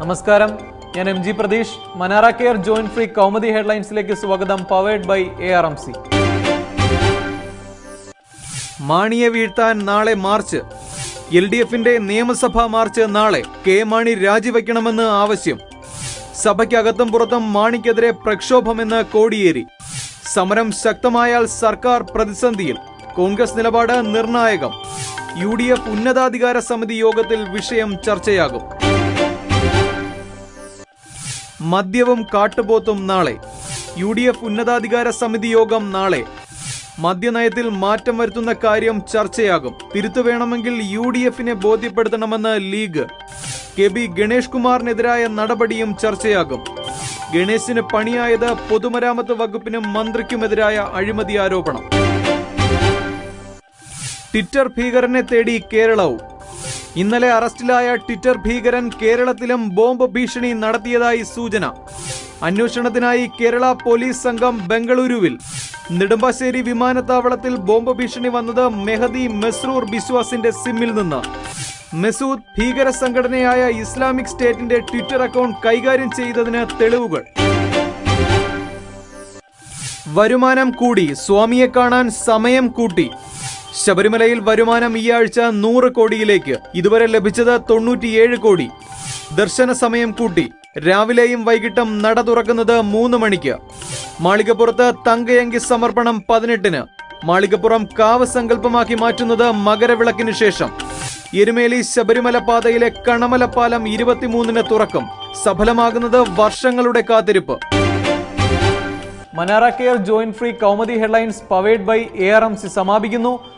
നമസ്കാരം. ഞാൻ M G Pratheesh. Manara care joint free Kaumudi ഹെഡ്ലൈൻസിലേക്ക് സ്വാഗതം powered by A R M C മാണിയെ വീഴ്ത്താൻ നാളെ മാർച്ച്. എൽ ഡി എഫിന്റെ നിയമസഭാ മാർച്ച് നാളെ കെ മാണി രാജിവെക്കണമെന്ന് ആവശ്യം. സഭയ്ക്കകത്തും പുറത്തും മാണിക്കെതിരെ പ്രക്ഷോഭമെന്ന് കോടിയേരി. സമരം ശക്തമായാൽ സർക്കാർ പ്രതിസന്ധിയിൽ. കോൺഗ്രസ് നിലപാട് നിർണായകം. യു ഡി എഫ് ഉന്നതാധികാര സമിതി യോഗത്തിൽ വിഷയം ചർച്ചയാകും. മദ്യവും കാട്ടുപോത്തും നാളെ. യു ഡി എഫ് ഉന്നതാധികാര സമിതി യോഗം നാളെ. മദ്യനയത്തിൽ മാറ്റം വരുത്തുന്ന കാര്യം ചർച്ചയാകും. തിരുത്തു വേണമെങ്കിൽ യു ഡി എഫിനെ ബോധ്യപ്പെടുത്തണമെന്ന് ലീഗ്. കെ ബി ഗണേഷ് കുമാറിനെതിരായ നടപടിയും ചർച്ചയാകും. ഗണേശിന് പണിയായത് പൊതുമരാമത്ത് വകുപ്പിനും മന്ത്രിക്കുമെതിരായ അഴിമതി ആരോപണം. ട്വിറ്റർ ഭീകരനെ തേടി കേരളവും. ഇന്നലെ അറസ്റ്റിലായ ട്വിറ്റർ ഭീകരൻ കേരളത്തിലും ബോംബ് ഭീഷണി നടത്തിയതായി സൂചന. അന്വേഷണത്തിനായി കേരള പോലീസ് സംഘം ബംഗളൂരുവിൽ. നെടുമ്പാശ്ശേരി വിമാനത്താവളത്തിൽ ബോംബ് ഭീഷണി വന്നത് മെഹദി മെസ്രൂർ ബിശ്വാസിന്റെ സിമ്മിൽ നിന്ന്. മെസൂദ് ഭീകര സംഘടനയായ ഇസ്ലാമിക് സ്റ്റേറ്റിന്റെ ട്വിറ്റർ അക്കൗണ്ട് കൈകാര്യം ചെയ്തതിന് തെളിവുകൾ. വരുമാനം കൂടി സ്വാമിയെ കാണാൻ സമയം കൂട്ടി. ശബരിമലയിൽ വരുമാനം ഈ ആഴ്ച നൂറ് കോടിയിലേക്ക്. ഇതുവരെ ലഭിച്ചത് തൊണ്ണൂറ്റിയേഴ് കോടി. ദർശന സമയം കൂട്ടി. രാവിലെയും വൈകിട്ടും നട തുറക്കുന്നത് മൂന്ന് മണിക്ക്. മാളികപ്പുറത്ത് തങ്കയങ്കി സമർപ്പണം പതിനെട്ടിന്. മാളികപ്പുറം കാവ് സങ്കല്പമാക്കി മാറ്റുന്നത് മകരവിളക്കിന് ശേഷം. എരുമേലി ശബരിമല പാതയിലെ കണമല പാലം ഇരുപത്തിമൂന്നിന് തുറക്കും. സഫലമാകുന്നത് വർഷങ്ങളുടെ കാത്തിരിപ്പ്. Manara care joint free Kaumudi headlines powered by A R M C സമാപിക്കുന്നു.